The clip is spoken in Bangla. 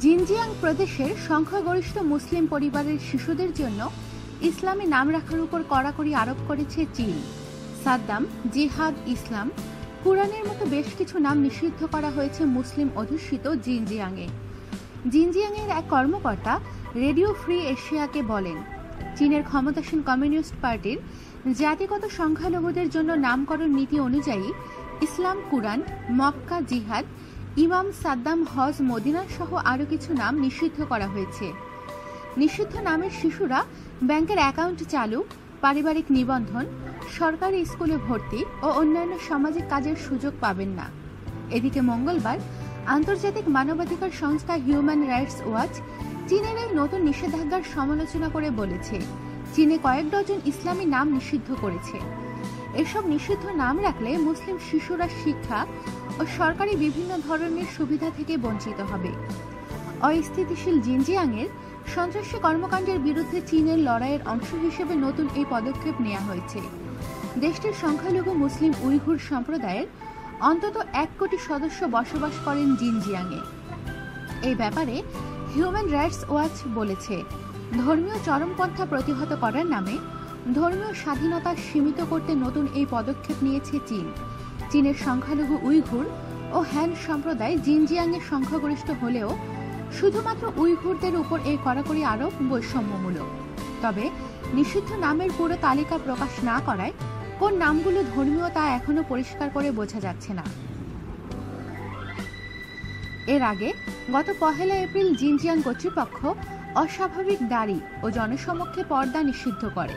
জিনজিয়াং প্রদেশের সংখ্যাগরিষ্ঠ মুসলিম পরিবারের শিশুদের জন্য ইসলামী নাম রাখার উপর কড়াকড়ি আরোপ করেছে চীন। সাদ্দাম, জিহাদ, ইসলাম, কুরআনের মতো বেশ কিছু নাম নিষিদ্ধ করা হয়েছে মুসলিম অধ্যুষিত জিনজিয়াংয়ে। জিনজিয়াংয়ের এক কর্মকর্তা রেডিও ফ্রি এশিয়াকে বলেন, চীনের ক্ষমতাসীন কমিউনিস্ট পার্টির জাতিগত সংখ্যালঘুদের জন্য নামকরণ নীতি অনুযায়ী ইসলাম, কুরআন, মক্কা, জিহাদ ইমাম সাদ্দাম হজ মদিনা সহ আরও কিছু নাম নিষিদ্ধ করা হয়েছে। নিষিদ্ধ নামের শিশুরা ব্যাংকের অ্যাকাউন্ট চালু, পারিবারিক নিবন্ধন, সরকারি স্কুলে ভর্তি ও অন্যান্য সামাজিক কাজের সুযোগ পাবেন না। এদিকে মঙ্গলবার আন্তর্জাতিক মানবাধিকার সংস্থা হিউম্যান রাইটস ওয়াচ চীনের এই নতুন নিষেধাজ্ঞার সমালোচনা করে বলেছে। চীনে কয়েক ডজন ইসলামী নাম নিষিদ্ধ করেছে। এসব নিষিদ্ধ নাম রাখলে মুসলিম শিশুরা শিক্ষা ও সরকারি বিভিন্ন ধরনের সুবিধা থেকে বঞ্চিত হবে। অস্থিতিশীল জিনজিয়াংয়ের সন্ত্রাসী কর্মকাণ্ডের বিরুদ্ধে চীনের লড়াইয়ের অংশ হিসেবে নতুন এই পদক্ষেপ নেওয়া হয়েছে। দেশটির সংখ্যালঘু মুসলিম উইঘুর সম্প্রদায়ের অন্তত এক কোটি সদস্য বসবাস করেন জিনজিয়াংয়ে। এই ব্যাপারে হিউম্যান রাইটস ওয়াচ বলেছে, ধর্মীয় চরমপন্থা প্রতিহত করার নামে ধর্মীয় স্বাধীনতা সীমিত করতে নতুন এই পদক্ষেপ নিয়েছে চীন। চীনের সংখ্যালঘু উইঘুর ও হ্যান সম্প্রদায় জিনজিয়াংয়ে সংখ্যাগরিষ্ঠ হলেও শুধুমাত্র উইঘুরদের উপর এই কড়াকড়ি আরোপ বৈষম্যমূলক। তবে নিষিদ্ধ নামের পুরো তালিকা প্রকাশ না করায় কোন নামগুলো ধর্মীয় তা এখনও পরিষ্কার করে বোঝা যাচ্ছে না। এর আগে গত পহেলা এপ্রিল জিনজিয়াং কর্তৃপক্ষ অস্বাভাবিক দাড়ি ও জনসমক্ষে পর্দা নিষিদ্ধ করে।